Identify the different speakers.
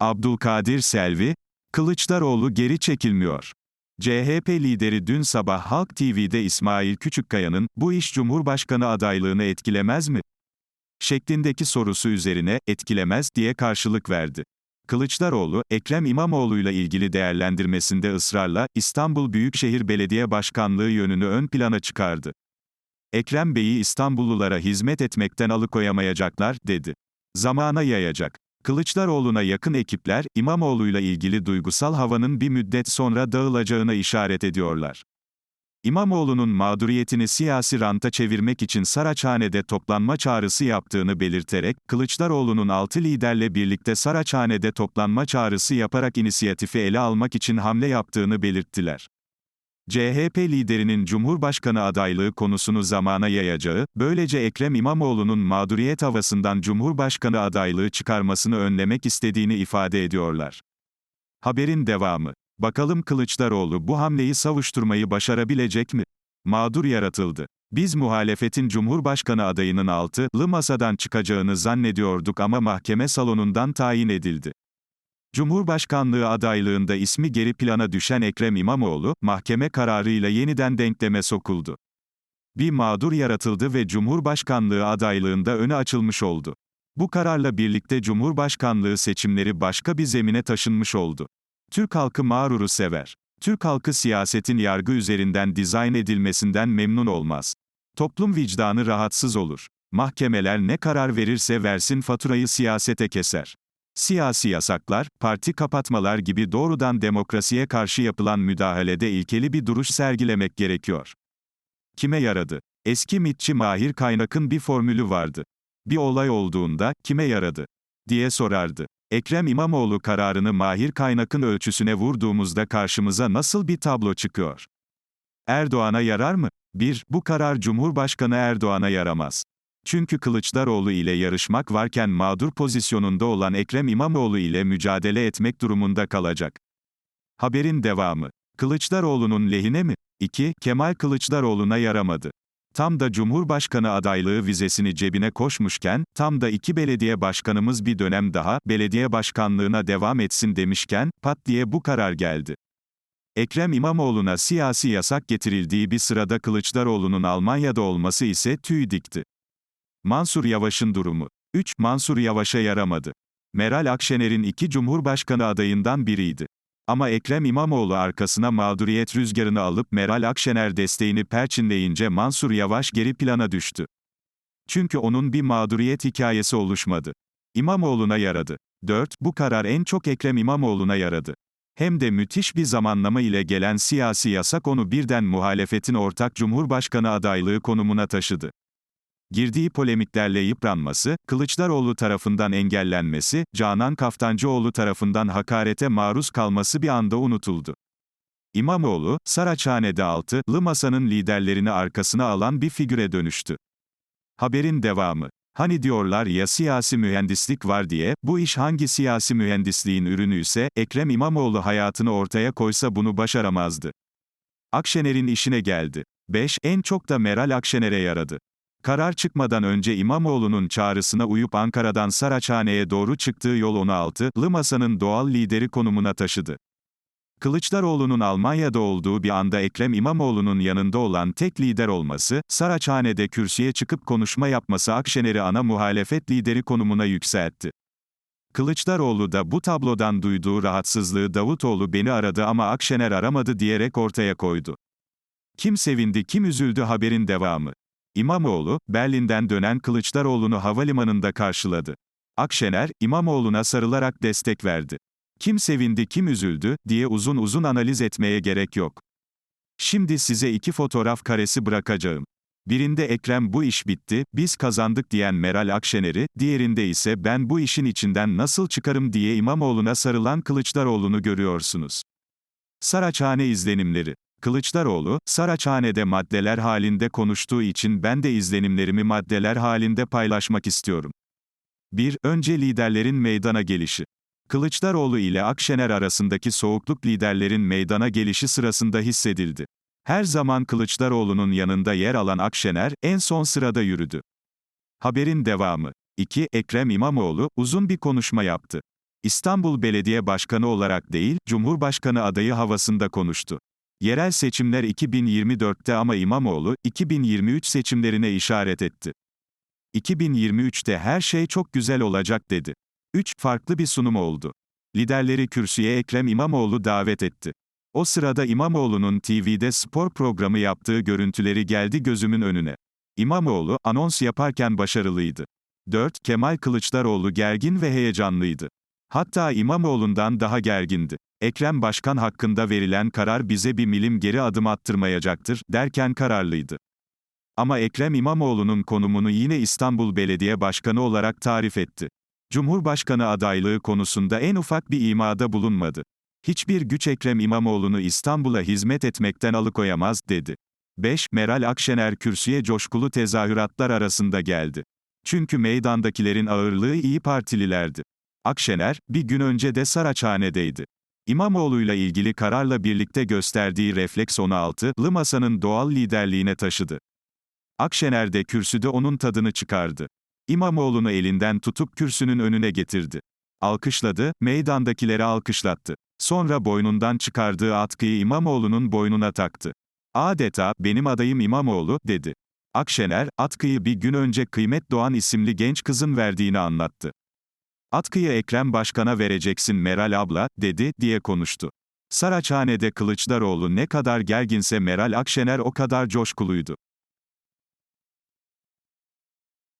Speaker 1: Abdülkadir Selvi, Kılıçdaroğlu geri çekilmiyor. CHP lideri dün sabah Halk TV'de İsmail Küçükkaya'nın, bu iş Cumhurbaşkanı adaylığını etkilemez mi? şeklindeki sorusu üzerine, etkilemez diye karşılık verdi. Kılıçdaroğlu, Ekrem İmamoğlu'yla ilgili değerlendirmesinde ısrarla, İstanbul Büyükşehir Belediye Başkanlığı yönünü ön plana çıkardı. Ekrem Bey'i İstanbullulara hizmet etmekten alıkoyamayacaklar, dedi. Zamana yayacak. Kılıçdaroğlu'na yakın ekipler, İmamoğlu'yla ilgili duygusal havanın bir müddet sonra dağılacağına işaret ediyorlar. İmamoğlu'nun mağduriyetini siyasi ranta çevirmek için Saraçhane'de toplanma çağrısı yaptığını belirterek, Kılıçdaroğlu'nun altı liderle birlikte Saraçhane'de toplanma çağrısı yaparak inisiyatifi ele almak için hamle yaptığını belirttiler. CHP liderinin Cumhurbaşkanı adaylığı konusunu zamana yayacağı, böylece Ekrem İmamoğlu'nun mağduriyet havasından Cumhurbaşkanı adaylığı çıkarmasını önlemek istediğini ifade ediyorlar. Haberin devamı. Bakalım Kılıçdaroğlu bu hamleyi savuşturmayı başarabilecek mi? Mağdur yaratıldı. Biz muhalefetin Cumhurbaşkanı adayının altılı masadan çıkacağını zannediyorduk ama mahkeme salonundan tayin edildi. Cumhurbaşkanlığı adaylığında ismi geri plana düşen Ekrem İmamoğlu, mahkeme kararıyla yeniden denkleme sokuldu. Bir mağdur yaratıldı ve Cumhurbaşkanlığı adaylığında öne açılmış oldu. Bu kararla birlikte Cumhurbaşkanlığı seçimleri başka bir zemine taşınmış oldu. Türk halkı mağruru sever. Türk halkı siyasetin yargı üzerinden dizayn edilmesinden memnun olmaz. Toplum vicdanı rahatsız olur. Mahkemeler ne karar verirse versin faturayı siyasete keser. Siyasi yasaklar, parti kapatmalar gibi doğrudan demokrasiye karşı yapılan müdahalede ilkeli bir duruş sergilemek gerekiyor. Kime yaradı? Eski mitçi Mahir Kaynak'ın bir formülü vardı. Bir olay olduğunda, kime yaradı? diye sorardı. Ekrem İmamoğlu kararını Mahir Kaynak'ın ölçüsüne vurduğumuzda karşımıza nasıl bir tablo çıkıyor? Erdoğan'a yarar mı? 1. Bu karar Cumhurbaşkanı Erdoğan'a yaramaz. Çünkü Kılıçdaroğlu ile yarışmak varken mağdur pozisyonunda olan Ekrem İmamoğlu ile mücadele etmek durumunda kalacak. Haberin devamı. Kılıçdaroğlu'nun lehine mi? 2. Kemal Kılıçdaroğlu'na yaramadı. Tam da Cumhurbaşkanı adaylığı vizesini cebine koşmuşken, tam da iki belediye başkanımız bir dönem daha, belediye başkanlığına devam etsin demişken, pat diye bu karar geldi. Ekrem İmamoğlu'na siyasi yasak getirildiği bir sırada Kılıçdaroğlu'nun Almanya'da olması ise tüy dikti. Mansur Yavaş'ın durumu. 3. Mansur Yavaş'a yaramadı. Meral Akşener'in iki Cumhurbaşkanı adayından biriydi. Ama Ekrem İmamoğlu arkasına mağduriyet rüzgarını alıp Meral Akşener desteğini perçinleyince Mansur Yavaş geri plana düştü. Çünkü onun bir mağduriyet hikayesi oluşmadı. İmamoğlu'na yaradı. 4. Bu karar en çok Ekrem İmamoğlu'na yaradı. Hem de müthiş bir zamanlama ile gelen siyasi yasak onu birden muhalefetin ortak cumhurbaşkanı adaylığı konumuna taşıdı. Girdiği polemiklerle yıpranması, Kılıçdaroğlu tarafından engellenmesi, Canan Kaftancıoğlu tarafından hakarete maruz kalması bir anda unutuldu. İmamoğlu, Saraçhane'de altılı masanın liderlerini arkasına alan bir figüre dönüştü. Haberin devamı. Hani diyorlar ya siyasi mühendislik var diye, bu iş hangi siyasi mühendisliğin ürünü ise, Ekrem İmamoğlu hayatını ortaya koysa bunu başaramazdı. Akşener'in işine geldi. 5. En çok da Meral Akşener'e yaradı. Karar çıkmadan önce İmamoğlu'nun çağrısına uyup Ankara'dan Saraçhane'ye doğru çıktığı yol onu altılı masanın doğal lideri konumuna taşıdı. Kılıçdaroğlu'nun Almanya'da olduğu bir anda Ekrem İmamoğlu'nun yanında olan tek lider olması, Saraçhane'de kürsüye çıkıp konuşma yapması Akşener'i ana muhalefet lideri konumuna yükseltti. Kılıçdaroğlu da bu tablodan duyduğu rahatsızlığı Davutoğlu beni aradı ama Akşener aramadı diyerek ortaya koydu. Kim sevindi kim üzüldü haberin devamı. İmamoğlu, Berlin'den dönen Kılıçdaroğlu'nu havalimanında karşıladı. Akşener, İmamoğlu'na sarılarak destek verdi. Kim sevindi kim üzüldü, diye uzun uzun analiz etmeye gerek yok. Şimdi size iki fotoğraf karesi bırakacağım. Birinde Ekrem bu iş bitti, biz kazandık diyen Meral Akşener'i, diğerinde ise ben bu işin içinden nasıl çıkarım diye İmamoğlu'na sarılan Kılıçdaroğlu'nu görüyorsunuz. Saraçhane izlenimleri Kılıçdaroğlu, Saraçhane'de maddeler halinde konuştuğu için ben de izlenimlerimi maddeler halinde paylaşmak istiyorum. 1. Önce liderlerin meydana gelişi. Kılıçdaroğlu ile Akşener arasındaki soğukluk liderlerin meydana gelişi sırasında hissedildi. Her zaman Kılıçdaroğlu'nun yanında yer alan Akşener, en son sırada yürüdü. Haberin devamı. 2. Ekrem İmamoğlu, uzun bir konuşma yaptı. İstanbul Belediye Başkanı olarak değil, Cumhurbaşkanı adayı havasında konuştu. Yerel seçimler 2024'te ama İmamoğlu, 2023 seçimlerine işaret etti. 2023'te her şey çok güzel olacak dedi. 3. Farklı bir sunum oldu. Liderleri kürsüye Ekrem İmamoğlu davet etti. O sırada İmamoğlu'nun TV'de spor programı yaptığı görüntüleri geldi gözümün önüne. İmamoğlu, anons yaparken başarılıydı. 4. Kemal Kılıçdaroğlu gergin ve heyecanlıydı. Hatta İmamoğlu'ndan daha gergindi. Ekrem Başkan hakkında verilen karar bize bir milim geri adım attırmayacaktır, derken kararlıydı. Ama Ekrem İmamoğlu'nun konumunu yine İstanbul Belediye Başkanı olarak tarif etti. Cumhurbaşkanı adaylığı konusunda en ufak bir imada bulunmadı. Hiçbir güç Ekrem İmamoğlu'nu İstanbul'a hizmet etmekten alıkoyamaz, dedi. 5. Meral Akşener kürsüye coşkulu tezahüratlar arasında geldi. Çünkü meydandakilerin ağırlığı iyi Partililerdi. Akşener, bir gün önce de Saraçhane'deydi. İmamoğlu'yla ilgili kararla birlikte gösterdiği refleks onu altılı masanın doğal liderliğine taşıdı. Akşener de kürsüde onun tadını çıkardı. İmamoğlu'nu elinden tutup kürsünün önüne getirdi. Alkışladı, meydandakileri alkışlattı. Sonra boynundan çıkardığı atkıyı İmamoğlu'nun boynuna taktı. Adeta, benim adayım İmamoğlu, dedi. Akşener, atkıyı bir gün önce Kıymet Doğan isimli genç kızın verdiğini anlattı. Atkıyı Ekrem Başkan'a vereceksin Meral abla, dedi, diye konuştu. Saraçhane'de Kılıçdaroğlu ne kadar gerginse Meral Akşener o kadar coşkuluydu.